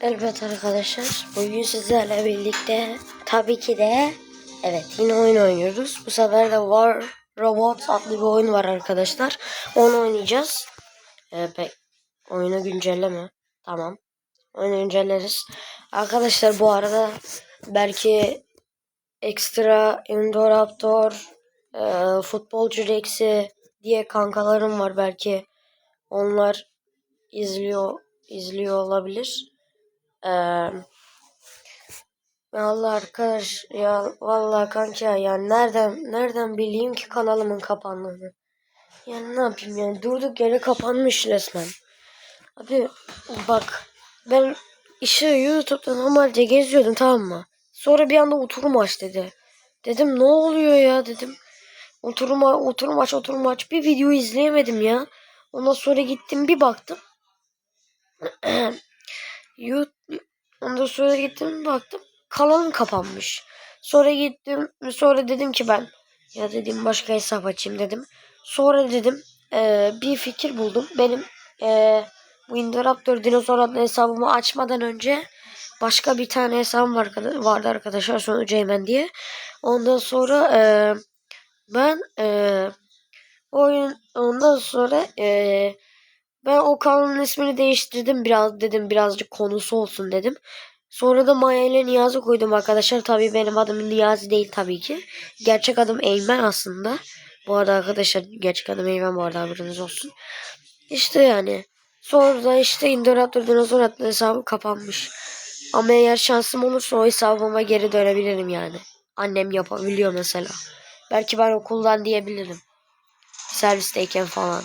Evet arkadaşlar bugün sizlerle birlikte tabii ki de evet yine oyun oynuyoruz. Bu sefer de War Robot adlı bir oyun var arkadaşlar. Onu oynayacağız. Ee, pek oyunu güncelleme. Tamam. Oyunu güncelleriz. Arkadaşlar bu arada belki ekstra Indoraptor, e, futbolcu Rex'i diye kankalarım var belki onlar izliyor izliyor olabilir. Ee, vallahi arkadaş ya vallahi kanka ya nereden nereden bileyim ki kanalımın kapandığını. Yani ne yapayım yani durduk yere kapanmış resmen. Abi bak ben işi YouTube'da normalde geziyordum tamam mı? Sonra bir anda oturum aç dedi. Dedim ne oluyor ya dedim. Oturum, oturum aç oturum aç bir video izleyemedim ya. Ondan sonra gittim bir baktım. YouTube ondan sonra gittim baktım kanalım kapanmış. Sonra gittim sonra dedim ki ben ya dedim başka hesap açayım dedim. Sonra dedim e, bir fikir buldum. Benim e, bu Indoraptor Dinozor adlı hesabımı açmadan önce başka bir tane hesabım var, vardı arkadaşlar sonra Ceymen diye. Ondan sonra e, ben e, oyun ondan sonra e, ben o kanalın ismini değiştirdim biraz dedim birazcık konusu olsun dedim. Sonra da Maya ile Niyazi koydum arkadaşlar. Tabii benim adım Niyazi değil tabii ki. Gerçek adım Eymen aslında. Bu arada arkadaşlar gerçek adım Eymen bu arada haberiniz olsun. İşte yani. Sonra da işte Indoraptor Dinozor adlı hesabım kapanmış. Ama eğer şansım olursa o hesabıma geri dönebilirim yani. Annem yapabiliyor mesela. Belki ben okuldan diyebilirim. Servisteyken falan.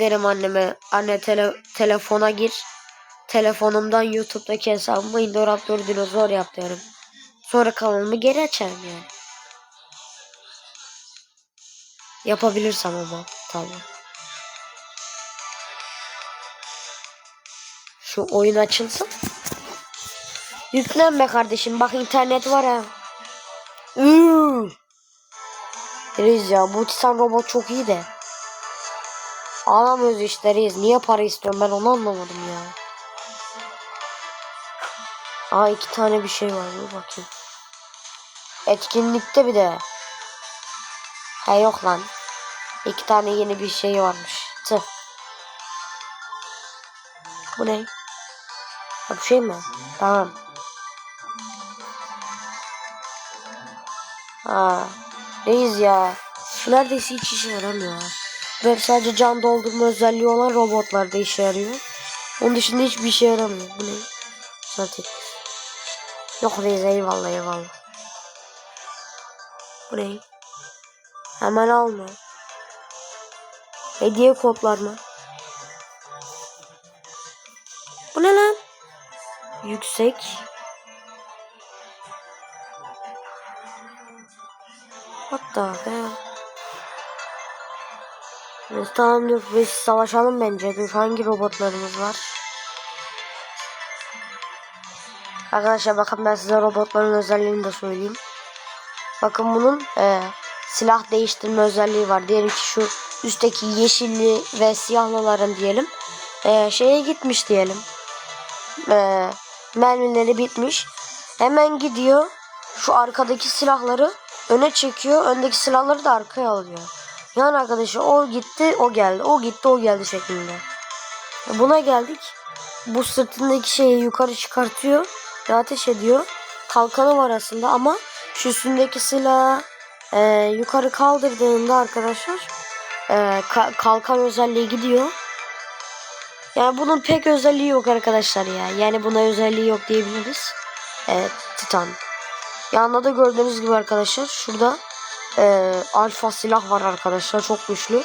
Derim anneme anne tele, telefona gir. Telefonumdan YouTube'daki hesabıma Indoraptor Dinozor yap derim. Sonra kanalımı geri açarım yani. Yapabilirsem ama tabii. Şu oyun açılsın. Yüklen kardeşim. Bak internet var ha. Reis ya bu Titan robot çok iyi de. Alamıyoruz işte reis. Niye para istiyorum ben onu anlamadım ya. Aa iki tane bir şey var. Dur bakayım. Etkinlikte bir de. Ha yok lan. İki tane yeni bir şey varmış. Tüh. Bu ne? Ha bu şey mi? Tamam. Ha. Reis ya. Neredeyse hiç işe yaramıyor. Böyle sadece can doldurma özelliği olan robotlarda işe yarıyor. Onun dışında hiçbir işe yaramıyor. Bu ne? Zaten. Yok reis eyvallah eyvallah. Bu ne? Hemen alma. Hediye kodlar mı? Bu ne lan? Yüksek. The hell? Neyse tamam dur biz savaşalım bence. Dur hangi robotlarımız var? Arkadaşlar bakın ben size robotların özelliğini de söyleyeyim. Bakın bunun e, silah değiştirme özelliği var. Diyelim ki şu üstteki yeşilli ve siyahlıların diyelim. E, şeye gitmiş diyelim. E, mermileri bitmiş. Hemen gidiyor. Şu arkadaki silahları öne çekiyor. Öndeki silahları da arkaya alıyor. Yani arkadaşlar o gitti o geldi. O gitti o geldi şeklinde. Buna geldik. Bu sırtındaki şeyi yukarı çıkartıyor ve ateş ediyor. Kalkanı var aslında ama şu üstündeki silah e, yukarı kaldırdığında arkadaşlar e, ka kalkan özelliği gidiyor. Yani bunun pek özelliği yok arkadaşlar ya. Yani buna özelliği yok diyebiliriz. Evet Titan. Yanında da gördüğünüz gibi arkadaşlar şurada e, alfa silah var arkadaşlar çok güçlü.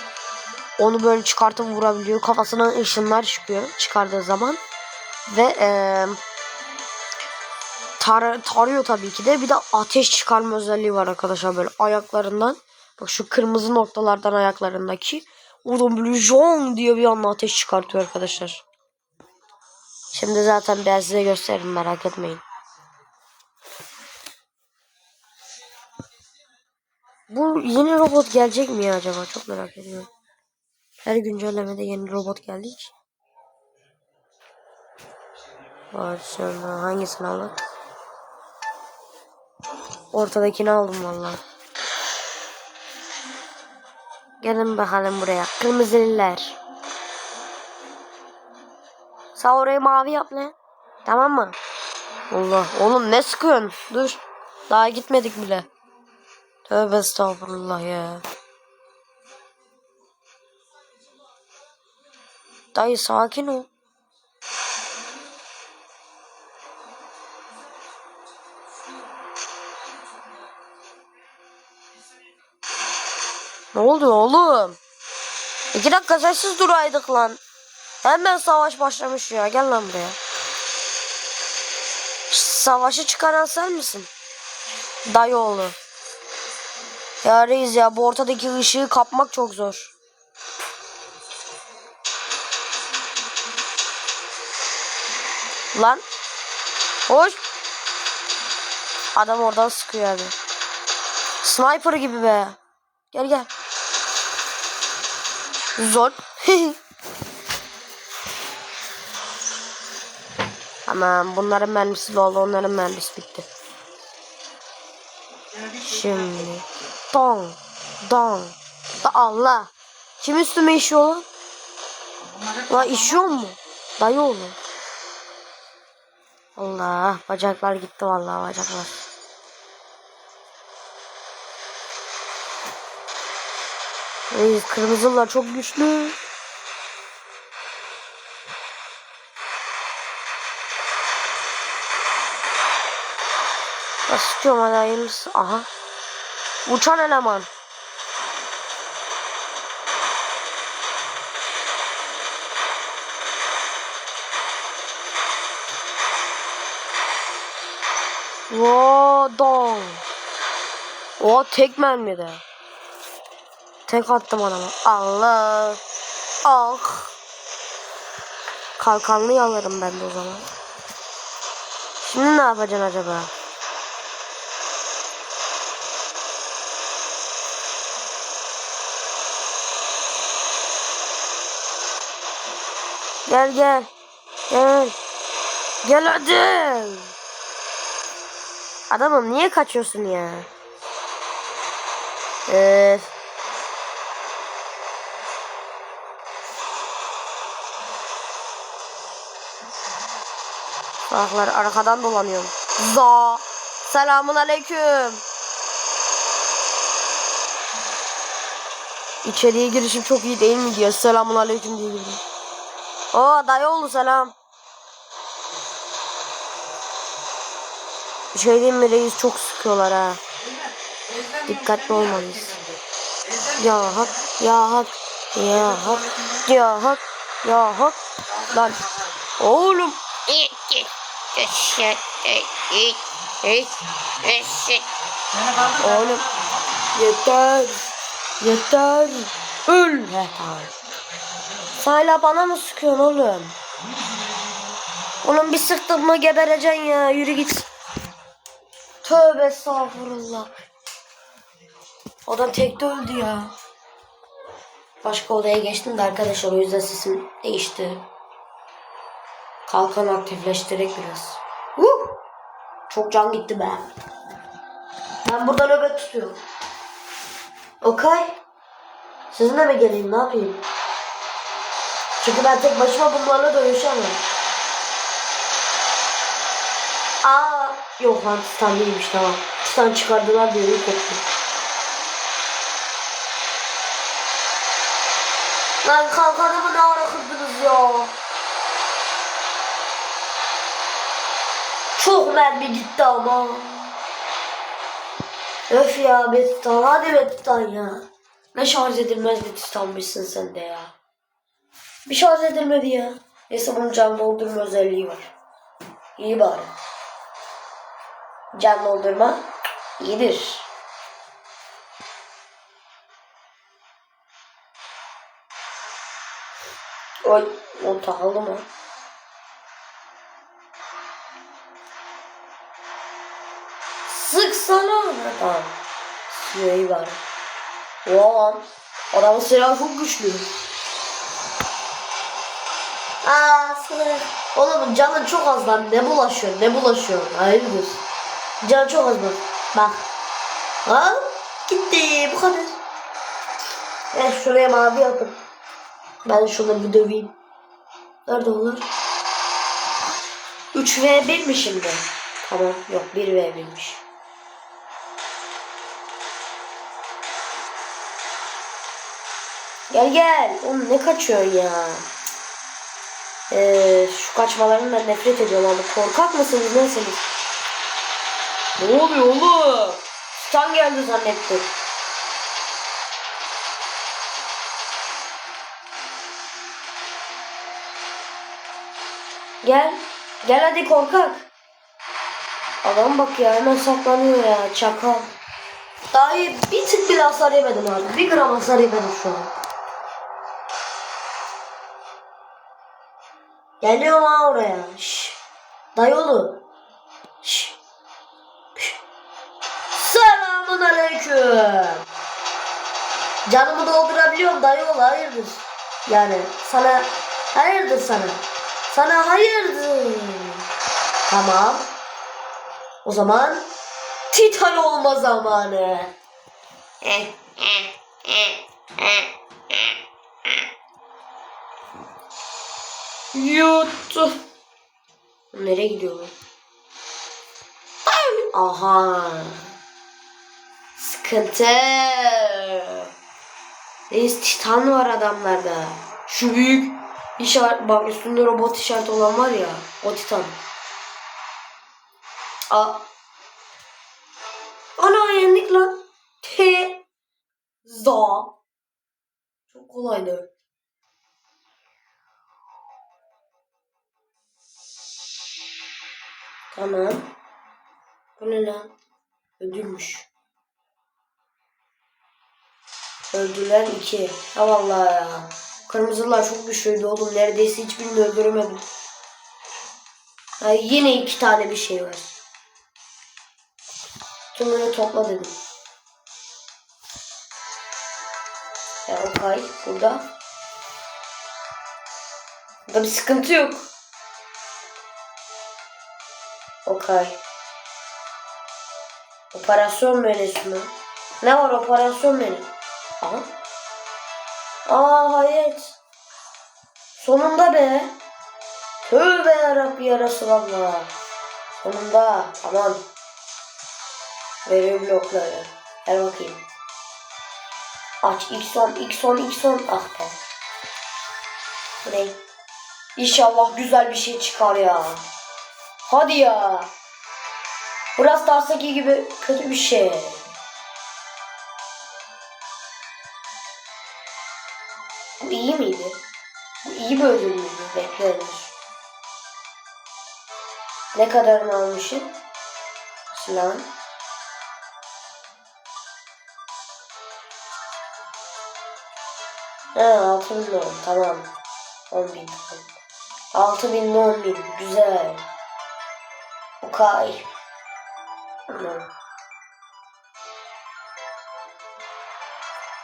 Onu böyle çıkartıp vurabiliyor. Kafasına ışınlar çıkıyor çıkardığı zaman. Ve eee tar tarıyor tabii ki de. Bir de ateş çıkarma özelliği var arkadaşlar böyle ayaklarından. Bak şu kırmızı noktalardan ayaklarındaki. Oradan böyle jong diye bir anda ateş çıkartıyor arkadaşlar. Şimdi zaten ben size gösteririm merak etmeyin. Bu yeni robot gelecek mi ya acaba? Çok merak ediyorum. Her güncellemede yeni robot geldi hiç. Var hangisini aldık? Ortadakini aldım vallahi. Gelin bakalım buraya. Kırmızılılar. Sağ orayı mavi yap lan. Tamam mı? Allah. Oğlum ne sıkıyorsun? Dur. Daha gitmedik bile. Tövbe estağfurullah ya. Dayı sakin ol. Ne oldu oğlum? İki dakika sessiz duraydık lan. Hemen savaş başlamış ya. Gel lan buraya. Savaşı çıkaran sen misin? Dayı oğlu. Ya reis ya bu ortadaki ışığı kapmak çok zor. Lan. Hoş. Adam oradan sıkıyor abi. Sniper gibi be. Gel gel. Zor. Aman bunların mermisi dolu onların mermisi bitti. Şimdi. Don. Don. Da Allah. Kim üstüme işiyor lan? La işiyor mu? Dayı oğlu. Allah bacaklar gitti vallahi bacaklar. Reis kırmızılar çok güçlü. Nasıl sıkıyorum hadi hayırlısı. Aha. Uçan eleman. Vodon. O tek mermi de. Tek attım adama. Allah. Ah. Kalkanlı alırım ben de o zaman. Şimdi ne yapacaksın acaba? Gel gel. Gel. Gel hadi. Adamım niye kaçıyorsun ya? Ee, Salaklar arkadan dolanıyorum. Za. Selamun aleyküm. İçeriye girişim çok iyi değil mi diyor. Selamun aleyküm diye girdim. Oo dayı oğlu selam. Bir şey diyeyim mi reis çok sıkıyorlar ha. Dikkatli olmalıyız. Ya hak, ya hak, ya hak, ya hak, ya hak. Lan oğlum. Oğlum yeter. Yeter. Öl yeter. Hala bana mı sıkıyorsun oğlum? Oğlum bir sıktın mı gebereceksin ya. Yürü git. Tövbe estağfurullah. Adam tekte öldü ya. Başka odaya geçtim de arkadaşlar o yüzden sesim değişti. Kalkan aktifleştirerek biraz. Huh! Çok can gitti be. Ben burada nöbet tutuyorum. Okay. Sizinle mi geleyim ne yapayım? Çünkü ben tek başıma bunlarla dövüşemem. Aa, yok lan Titan değilmiş tamam. Titan çıkardılar diye koptu. Lan kalkanımı ne ara kırdınız ya? Çok mermi gitti ama. Öf ya be Titan hadi be Titan ya. Ne şarj edilmez bir Titanmışsın sen de ya. Bir şarj edilmedi ya. Neyse bunun can doldurma özelliği var. İyi bari. Can doldurma iyidir. Oy, o takıldı mı? Sıksana. Ha, Tamam. Sıkıyor iyi bari. Ulan. Adamın silahı çok güçlü. Sınır. Oğlum canın çok az lan. Ne bulaşıyor? Ne bulaşıyor? Hayırdır? Can çok az bak. Bak. Ha? Gitti. Bu kadar. Eh şuraya mavi yapın. Ben şunları bir döveyim. Nerede onlar? 3v1 mi şimdi? Tamam. Yok 1v1'miş. Gel gel. Oğlum ne kaçıyorsun ya? Ee, şu kaçmalarından nefret ediyorum abi. Korkak mısınız nesiniz? Ne oluyor oğlum? Stan geldi zannettim. Gel. Gel hadi korkak. Adam bak ya hemen saklanıyor ya çakal. Daha bir tık bile hasar yemedim abi. Bir gram hasar yemedim şu an. Geliyorum ha oraya. Şş. Dayıoğlu. Şş. Şş. Selamun aleyküm. Canımı doldurabiliyorum dayıoğlu hayırdır? Yani sana hayırdır sana. Sana hayırdır. Tamam. O zaman Titan olma zamanı. Yuttu. Nereye gidiyor bu? Aha. Sıkıntı. Reis Titan var adamlarda. Şu büyük işaret bak üstünde robot işareti olan var ya o Titan. A Ana yendik lan. T za. Çok kolaydı. Tamam. Bu ne lan? Ödülmüş. Öldüler iki. Ha vallahi ya. Kırmızılar çok güçlüydü oğlum. Neredeyse hiçbirini öldüremedim. Ha, yine iki tane bir şey var. Tümünü topla dedim. Ya okay burada. Burada bir sıkıntı yok. Okay. Operasyon menüsü mü? Ne var operasyon menü? Aha. Aa hayır. Sonunda be. Tövbe yarabbi ya Resulallah. Sonunda. Tamam. Veriyor blokları. Gel bakayım. Aç X10 X10 X10. Ah be. Ne? İnşallah güzel bir şey çıkar ya. Hadi ya. Brawl Stars'taki gibi kötü bir şey. Bu iyi miydi? Bu iyi bir ödül müydü? Beklenir. Ne kadarını almışım? Silah. Ha 6 bin. Tamam. 10 bin. 6 bin 10 bin. Güzel. Okay.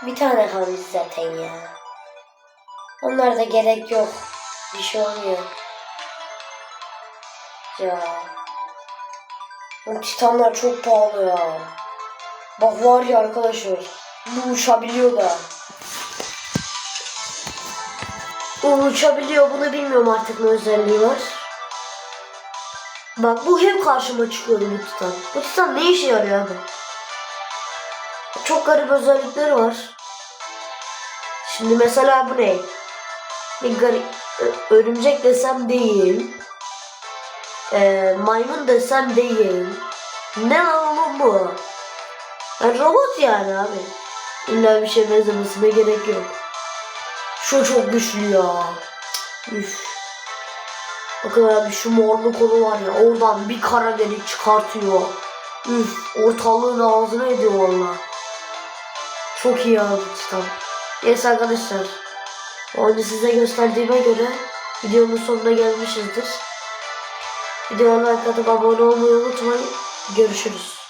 Bir tane kalmış zaten ya. Onlar da gerek yok. Bir şey olmuyor. Ya. Bu titanlar çok pahalı ya. Bak var ya arkadaşlar. Bu uçabiliyor da. O uçabiliyor bunu bilmiyorum artık ne özelliği var. Bak bu hep karşıma çıkıyordu bu titan. Bu titan ne işe yarıyor abi? Çok garip özellikleri var. Şimdi mesela bu ne? Bir garip ö- örümcek desem değil. Ee, maymun desem değil. Ne lan oğlum bu? Yani robot yani abi. İlla bir şey benzemesine gerek yok. Şu çok güçlü ya. Üf. Bakın abi şu morlu kolu var ya oradan bir kara delik çıkartıyor. Üf ortalığın ağzına ediyor valla. Çok iyi abi Titan. Neyse arkadaşlar. Oyunu size gösterdiğime göre videonun sonuna gelmişizdir. Videoya like atıp abone olmayı unutmayın. Görüşürüz.